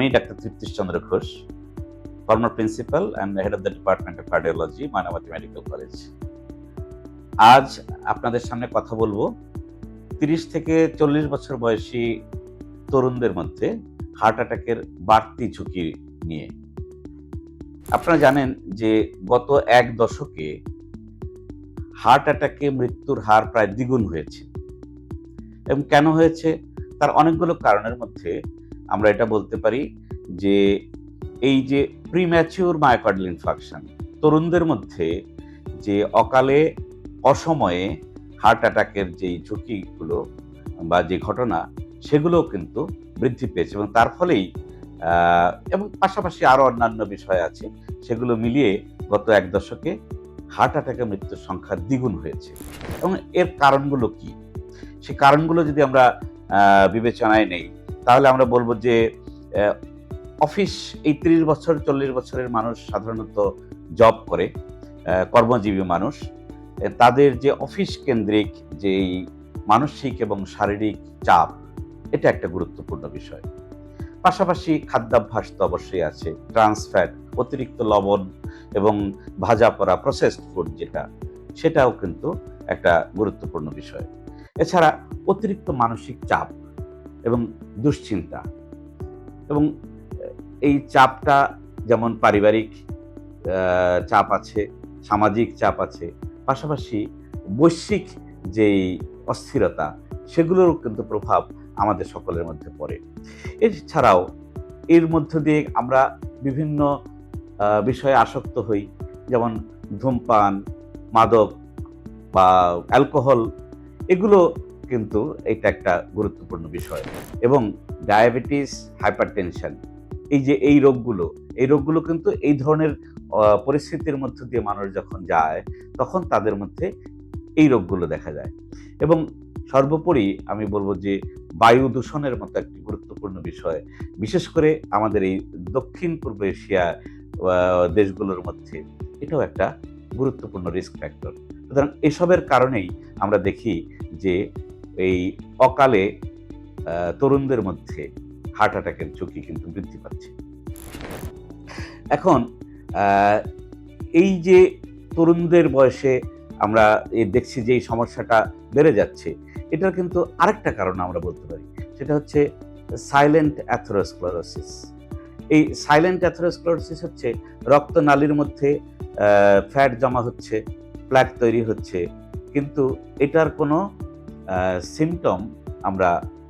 আমি doctor Triptish Chandra Ghosh former principal and head of the department of cardiology Mainamati medical college আজ আপনাদের সামনে কথা বলব তিরিশ থেকে চল্লিশ বছর বয়সী তরুণদের মধ্যে হার্ট অ্যাটাকের বাড়তি ঝুঁকি নিয়ে। আপনারা জানেন যে গত এক দশকে হার্ট অ্যাটাকে মৃত্যুর হার প্রায় দ্বিগুণ হয়েছে। এবং কেন হয়েছে? তার অনেকগুলো কারণের মধ্যে আমরা এটা বলতে পারি যে এই যে প্রিম্যাচিওর মায়োকার্ডিয়াল ইনফাকশন তরুণদের মধ্যে যে অকালে অসময়ে হার্ট অ্যাটাকের যেই ঝুঁকিগুলো বা যে ঘটনা, সেগুলোও কিন্তু বৃদ্ধি পেয়েছে এবং তার ফলেই এবং পাশাপাশি আরও অন্যান্য বিষয় আছে, সেগুলো মিলিয়ে গত এক দশকে হার্ট অ্যাটাকে মৃত্যুর সংখ্যা দ্বিগুণ হয়েছে। এবং এর কারণগুলো কি? সে কারণগুলো যদি আমরা বিবেচনায় নেই তাহলে আমরা বলব যে অফিস এই ত্রিশ বছর, চল্লিশ বছরের মানুষ সাধারণত জব করে কর্মজীবী মানুষ। তাদের যে অফিস কেন্দ্রিক যেই মানসিক এবং শারীরিক চাপ, এটা একটা গুরুত্বপূর্ণ বিষয়। পাশাপাশি খাদ্যাভ্যাস তো অবশ্যই আছে ট্রান্সফ্যাট অতিরিক্ত লবণ এবং ভাজা পড়া প্রসেসড ফুড যেটা, সেটাও কিন্তু একটা গুরুত্বপূর্ণ বিষয়। এছাড়া অতিরিক্ত মানসিক চাপ এবং দুশ্চিন্তা। এবং এই চাপটা যেমন পারিবারিক চাপ আছে, সামাজিক চাপ আছে, পাশাপাশি বৈশ্বিক যেই অস্থিরতা, সেগুলোরও কিন্তু প্রভাব আমাদের সকলের মধ্যে পড়ে। এছাড়াও এর মধ্য দিয়ে আমরা বিভিন্ন বিষয়ে আসক্ত হই, যেমন ধূমপান, মাদক বা অ্যালকোহল, এগুলো কিন্তু এটা একটা গুরুত্বপূর্ণ বিষয়। এবং ডায়াবেটিস হাইপারটেনশন এই যে এই রোগগুলো এই রোগগুলো কিন্তু এই ধরনের পরিস্থিতির মধ্য দিয়ে মানুষ যখন যায়, তখন তাদের মধ্যে এই রোগগুলো দেখা যায়। এবং সর্বোপরি আমি বলব যে বায়ু দূষণের মতো একটি গুরুত্বপূর্ণ বিষয়। বিশেষ করে আমাদের এই দক্ষিণ পূর্ব এশিয়া দেশগুলোর মধ্যে, এটাও একটা গুরুত্বপূর্ণ রিস্ক ফ্যাক্টর সুতরাং এসবের কারণেই আমরা দেখি যে এই অকালে তরুণদের মধ্যে হার্ট অ্যাটাকের ঝুঁকি কিন্তু বৃদ্ধি পাচ্ছে। এখন এই যে তরুণদের বয়সে আমরা দেখছি যে এই সমস্যাটা বেড়ে যাচ্ছে, এটার কিন্তু আরেকটা কারণ আমরা বলতে পারি। সেটা হচ্ছে সাইলেন্ট অ্যাথোরোস্ক্লোরোসিস এই সাইলেন্ট অ্যাথোরোস্ক্লোরোসিস হচ্ছে রক্তনালীর মধ্যে ফ্যাট জমা হচ্ছে প্ল্যাক তৈরি হচ্ছে, কিন্তু এটার কোনো সিমটম আমরা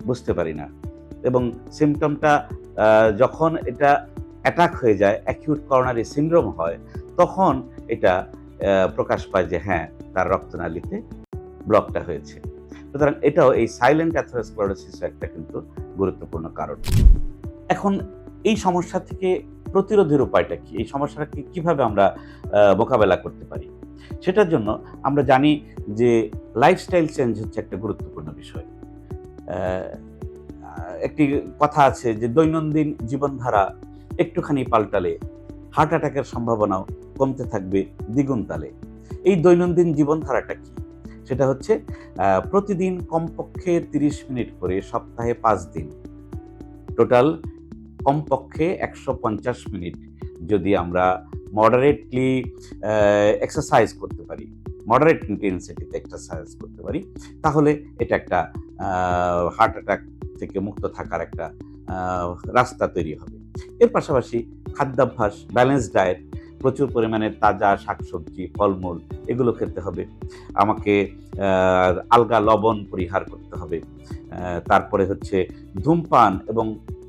বুঝতে পারি না। এবং সিমটমটা যখন এটা অ্যাটাক হয়ে যায় অ্যাকিউট করোনারি সিনড্রোম হয়, তখন এটা প্রকাশ পায় যে হ্যাঁ তার রক্তনালীতে ব্লকটা হয়েছে। সুতরাং এটাও এই সাইলেন্ট অ্যাথোরোস্ক্লোরোসিস একটা কিন্তু গুরুত্বপূর্ণ কারণ। এখন এই সমস্যা থেকে প্রতিরোধের উপায়টা কি? এই সমস্যাটাকে কীভাবে আমরা মোকাবেলা করতে পারি? সেটার জন্য আমরা জানি যে লাইফস্টাইল চেঞ্জ হচ্ছে একটা গুরুত্বপূর্ণ বিষয়। একটি কথা আছে যে দৈনন্দিন জীবনধারা একটুখানি পাল্টালে হার্ট অ্যাটাকের সম্ভাবনাও কমতে থাকবে দ্বিগুণ তালে। এই দৈনন্দিন জীবনধারাটা কি? সেটা হচ্ছে প্রতিদিন কমপক্ষে তিরিশ মিনিট করে সপ্তাহে পাঁচ দিন। টোটাল কমপক্ষে একশো পঞ্চাশ মিনিট যদি আমরা মডারেটলি এক্সারসাইজ করতে পারি মডারেট ইন্টেন্সিটিতে এক্সারসাইজ করতে পারি, তাহলে এটা একটা হার্ট অ্যাটাক থেকে মুক্ত থাকার একটা রাস্তা তৈরি হবে। এর পাশাপাশি খাদ্যাভ্যাস ব্যালেন্স ডায়েট প্রচুর পরিমাণে তাজা শাকসবজি, ফলমূল, এগুলো খেতে হবে। আমাকে আলগা লবণ পরিহার করতে হবে। তারপরে হচ্ছে ধূমপান এবং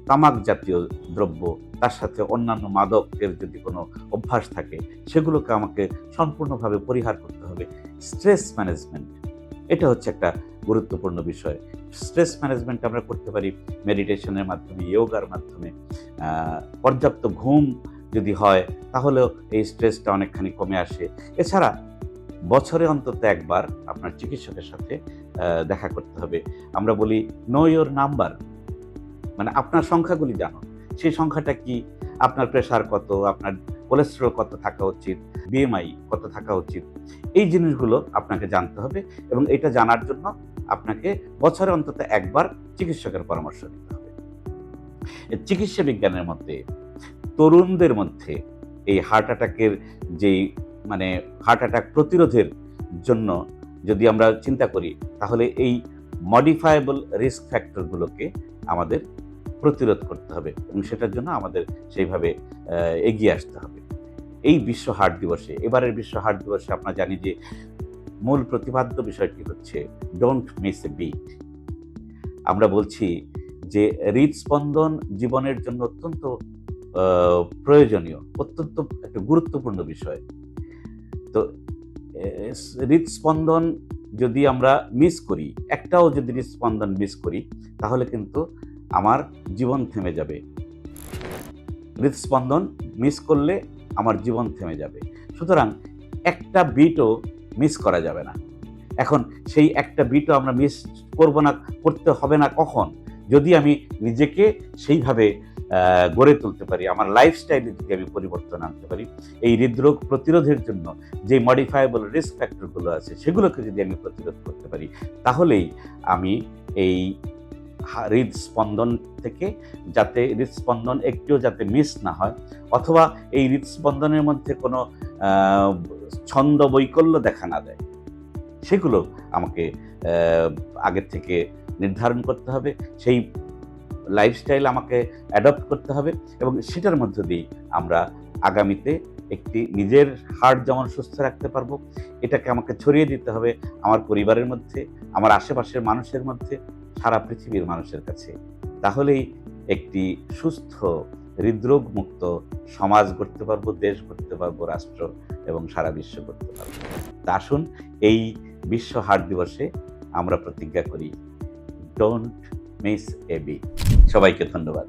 তামাক জাতীয় দ্রব্য তার সাথে অন্যান্য মাদকের যদি কোনো অভ্যাস থাকে, সেগুলোকে আমাকে সম্পূর্ণভাবে পরিহার করতে হবে। স্ট্রেস ম্যানেজমেন্ট, এটা হচ্ছে একটা গুরুত্বপূর্ণ বিষয়। স্ট্রেস ম্যানেজমেন্ট আমরা করতে পারি মেডিটেশনের মাধ্যমে যোগার মাধ্যমে। পর্যাপ্ত ঘুম যদি হয়, তাহলেও এই স্ট্রেসটা অনেকখানি কমে আসে। এছাড়া বছরে অন্তত একবার আপনার চিকিৎসকের সাথে দেখা করতে হবে। আমরা বলি নো ইয়োর নাম্বার মানে আপনার সংখ্যাগুলি জানো সেই সংখ্যাটা কি? আপনার প্রেশার কত? আপনার কোলেস্টেরল কত থাকা উচিত? বিএমআই কত থাকা উচিত? এই জিনিসগুলো আপনাকে জানতে হবে এবং এটা জানার জন্য আপনাকে বছরে অন্তত একবার চিকিৎসকের পরামর্শ নিতে হবে। চিকিৎসা বিজ্ঞানের মধ্যে, তরুণদের মধ্যে এই হার্ট অ্যাটাকের যেই মানে হার্ট অ্যাটাক প্রতিরোধের জন্য যদি আমরা চিন্তা করি, তাহলে এই মডিফায়েবল রিস্ক ফ্যাক্টরগুলোকে আমাদের প্রতিরোধ করতে হবে এবং সেটার জন্য আমাদের সেইভাবে এগিয়ে আসতে হবে। এই বিশ্ব হার্ট দিবসে, এবারের বিশ্ব হার্ট দিবসে আমরা জানি যে মূল প্রতিপাদ্য বিষয়টি হচ্ছে ডোন্ট মিস এ বিট আমরা বলছি যে হৃদস্পন্দন জীবনের জন্য অত্যন্ত প্রয়োজনীয়, অত্যন্ত একটা গুরুত্বপূর্ণ বিষয়। তো হৃদস্পন্দন যদি আমরা মিস করি, একটাও যদি হৃদস্পন্দন মিস করি, তাহলে কিন্তু আমার জীবন থেমে যাবে। হৃদস্পন্দন মিস করলে আমার জীবন থেমে যাবে। সুতরাং একটা বিটও মিস করা যাবে না। এখন সেই একটা বিটও আমরা মিস করব না, করতে হবে না কখন? যদি আমি নিজেকে সেইভাবে গড়ে তুলতে পারি, আমার লাইফস্টাইলে যদি আমি পরিবর্তন আনতে পারি, এই হৃদরোগ প্রতিরোধের জন্য যে মডিফায়েবল রিস্ক ফ্যাক্টরগুলো আছে, সেগুলোকে যদি আমি প্রতিরোধ করতে পারি, তাহলেই আমি এই হৃদস্পন্দন থেকে যাতে হৃদস্পন্দন একটিও যাতে মিস না হয়, অথবা এই হৃদস্পন্দনের মধ্যে কোনো ছন্দ বৈকল্য দেখা না দেয়। সেগুলো আমাকে আগের থেকে নির্ধারণ করতে হবে, সেই লাইফস্টাইল আমাকে অ্যাডপ্ট করতে হবে এবং সেটার মধ্য দিয়ে আমরা আগামীতে একটি নিজের হার্ট যেমন সুস্থ রাখতে পারব, এটাকে আমাকে ছড়িয়ে দিতে হবে আমার পরিবারের মধ্যে, আমার আশেপাশের মানুষের মধ্যে সারা পৃথিবীর মানুষের কাছে। তাহলেই একটি সুস্থ হৃদরোগ মুক্ত সমাজ গড়তে পারব, দেশ গড়তে পারব, রাষ্ট্র এবং সারা বিশ্ব করতে পারব। তা আসুন, এই বিশ্ব হার্ট দিবসে আমরা প্রতিজ্ঞা করি ডোন্ট মিস এ বি সবাইকে ধন্যবাদ।